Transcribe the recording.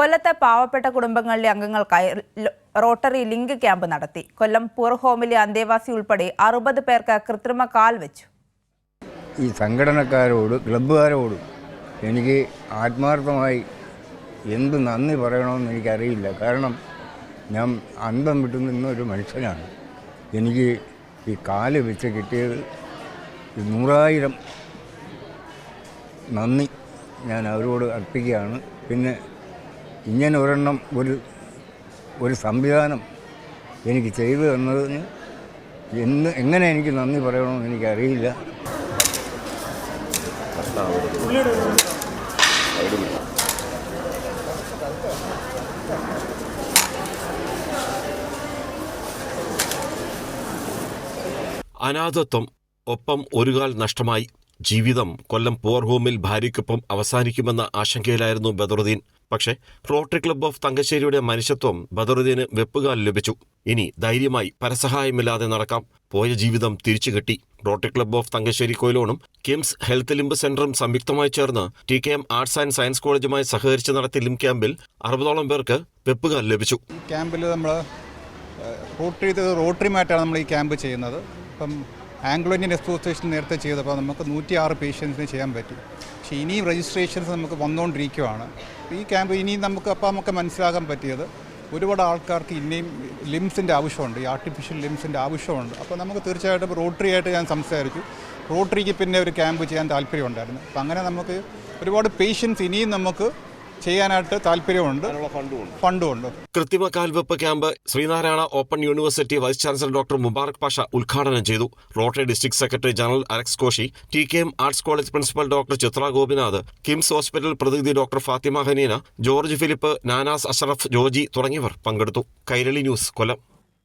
കൊല്ലത്തെ പാവപ്പെട്ട കുടുംബങ്ങളിലെ അംഗങ്ങൾക്കായി റോട്ടറി ലിങ്ക് ക്യാമ്പ് നടത്തി. കൊല്ലം പൂർ ഹോമിലെ അന്തേവാസി ഉൾപ്പെടെ അറുപത് പേർക്ക് കൃത്രിമ കാൽ വെച്ചു. ഈ സംഘടനക്കാരോട് ക്ലബ്ബുകാരോടും എനിക്ക് ആത്മാർത്ഥമായി എന്ത് നന്ദി പറയണമെന്ന് എനിക്കറിയില്ല. കാരണം ഞാൻ അന്തം വിട്ടു നിന്ന ഒരു മനുഷ്യനാണ്. എനിക്ക് ഈ കാൽ വെച്ച് കിട്ടിയത് നൂറായിരം നന്ദി ഞാൻ അവരോട് അർപ്പിക്കുകയാണ്. പിന്നെ ഇങ്ങനെ ഒരെണ്ണം ഒരു ഒരു സംവിധാനം എനിക്ക് ചെയ്തു തന്നതിന് എന്ന് എങ്ങനെ എനിക്ക് നന്ദി പറയണമെന്ന് എനിക്കറിയില്ല. അനാഥത്വം ഒപ്പം ഒരു കാൽ നഷ്ടമായി. ജീവിതം കൊല്ലം പോർ ഹോമിൽ ഭാര്യയ്ക്കൊപ്പം അവസാനിക്കുമെന്ന ആശങ്കയിലായിരുന്നു ബദറുദ്ദീൻ. പക്ഷേ റോട്ടറി ക്ലബ്ബ് ഓഫ് തങ്കശ്ശേരിയുടെ മനുഷ്യത്വം ബദറുദ്ദീന് വെപ്പുകാൽ ലഭിച്ചു. ഇനി ധൈര്യമായി പരസഹായമില്ലാതെ നടക്കാം. പോയ ജീവിതം തിരിച്ചു കിട്ടി. റോട്ടറി ക്ലബ്ബ് ഓഫ് തങ്കശ്ശേരി കൊയിലോണും കിംസ് ഹെൽത്ത് ലിംബ് സെന്ററും സംയുക്തമായി ചേർന്ന് T K M arts and science കോളേജുമായി സഹകരിച്ച് നടത്തിയ ലിം ക്യാമ്പിൽ അറുപതോളം പേർക്ക് വെപ്പുകാൽ ലഭിച്ചു. ക്യാമ്പിൽ നമ്മൾ റോട്ടറി റോട്ടറി നമ്മൾ ഈ ക്യാമ്പ് ചെയ്യുന്നത്. ഇപ്പം ആംഗ്ലോ ഇന്ത്യൻ അസോസിയേഷൻ നേരത്തെ ചെയ്തപ്പോൾ നമുക്ക് നൂറ്റി ആറ് പേഷ്യൻസിന് ചെയ്യാൻ പറ്റി. പക്ഷേ ഇനിയും രജിസ്ട്രേഷൻസ് നമുക്ക് വന്നുകൊണ്ടിരിക്കുകയാണ് ഈ ക്യാമ്പ് ഇനിയും നമുക്ക് അപ്പം നമുക്ക് മനസ്സിലാക്കാൻ പറ്റിയത് ഒരുപാട് ആൾക്കാർക്ക് ഇനിയും ലിംസിന്റെ ആവശ്യമുണ്ട്. ഈ ആർട്ടിഫിഷ്യൽ ലിംസിന്റെ ആവശ്യമുണ്ട്. അപ്പോൾ നമുക്ക് തീർച്ചയായിട്ടും റോട്ടറി ആയിട്ട് ഞാൻ സംസാരിച്ചു. റോട്ടറിക്ക് പിന്നെ ഒരു ക്യാമ്പ് ചെയ്യാൻ താല്പര്യമുണ്ടായിരുന്നു. അപ്പം അങ്ങനെ നമുക്ക് ഒരുപാട് പേഷ്യൻസ് ഇനിയും നമുക്ക് ചെയ്യാനായിട്ട് താല്പര്യമുണ്ട്. ഫണ്ടുമുണ്ട്. കൃത്രിമ കാൽവെപ്പ് camp Sreenarayana open university vice chancellor doctor Mubarak Pasha ഉദ്ഘാടനം ചെയ്തു. Rotary district secretary general Alex Koshy T K M arts college principal doctor Chitra Gopinath KIMS hospital പ്രതിനിധി doctor Fathima Haneena George Philip നാനാസ് അഷറഫ് ജോജി തുടങ്ങിയവർ പങ്കെടുത്തു. കൈരളി ന്യൂസ് കൊല്ലം.